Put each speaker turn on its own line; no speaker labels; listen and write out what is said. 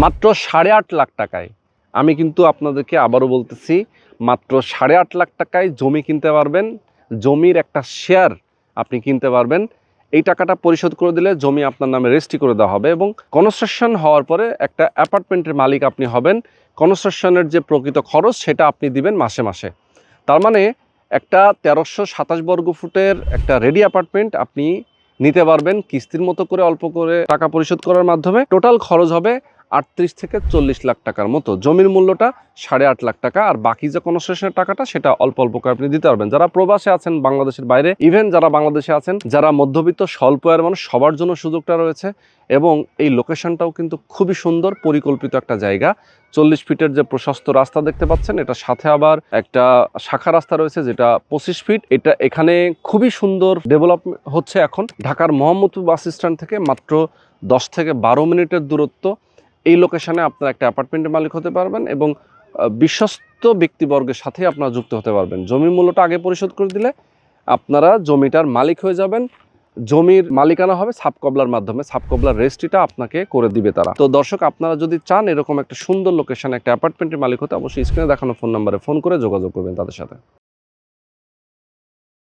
মাত্র সাড়ে আট লাখ টাকায়। আমি কিন্তু আপনাদেরকে আবারও বলতেছি, মাত্র সাড়ে আট লাখ টাকায় জমি কিনতে পারবেন, জমির একটা শেয়ার আপনি কিনতে পারবেন। এই টাকাটা পরিশোধ করে দিলে জমি আপনার নামে রেজিস্ট্রি করে দেওয়া হবে এবং কনস্ট্রাকশন হওয়ার পরে একটা অ্যাপার্টমেন্টের মালিক আপনি হবেন। কনস্ট্রাকশনের যে প্রকৃত খরচ সেটা আপনি দিবেন মাসে মাসে। তার মানে একটা তেরোশো সাতাশ বর্গ ফুটের একটা রেডি অ্যাপার্টমেন্ট আপনি নিতে পারবেন। কিস্তির মতো করে অল্প করে টাকা পরিশোধ করার মাধ্যমে। টোটাল খরচ হবে আটত্রিশ থেকে চল্লিশ লাখ টাকার মতো। জমির মূল্যটা সাড়ে আট লাখ টাকা, আর বাকি যে কনস্ট্রাকশনের টাকাটা সেটা অল্প অল্প করে আপনি দিতে পারবেন। যারা প্রবাসে আছেন, বাংলাদেশের বাইরে ইভেন যারা বাংলাদেশে আছেন, যারা মধ্যবিত্ত, স্বল্প আয়ের মানুষ, সবার জন্য সুযোগটা রয়েছে এবং এই লোকেশনটাও কিন্তু খুবই সুন্দর, পরিকল্পিত একটা জায়গা। চল্লিশ ফিটের যে প্রশস্ত রাস্তা দেখতে পাচ্ছেন, এটা সাথে আবার একটা শাখা রাস্তা রয়েছে, যেটা পঁচিশ ফিট। এটা এখানে খুবই সুন্দর ডেভেলপ হচ্ছে এখন। ঢাকার মোহাম্মদপুর বাস স্ট্যান্ড থেকে মাত্র দশ থেকে বারো মিনিটের দূরত্ব। এই লোকেশনে আপনার একটা অ্যাপার্টমেন্টের মালিক হতে পারবেন এবং বিশ্বস্ত ব্যক্তিবর্গের সাথে আপনারা যুক্ত হতে পারবেন। জমির মূল্যটা আগে পরিশোধ করে দিলে আপনারা জমিটার মালিক হয়ে যাবেন। জমির মালিকানা হবে সাবকবলার মাধ্যমে। সাবকবলার রেজিস্ট্রিটা আপনাকে করে দিবে তারা। তো দর্শক, আপনারা যদি চান এরকম একটা সুন্দর লোকেশনে একটা অ্যাপার্টমেন্টের মালিক হতে, অবশ্যই স্ক্রিনে দেখানো ফোন নাম্বারে ফোন করে যোগাযোগ করবেন তাদের সাথে।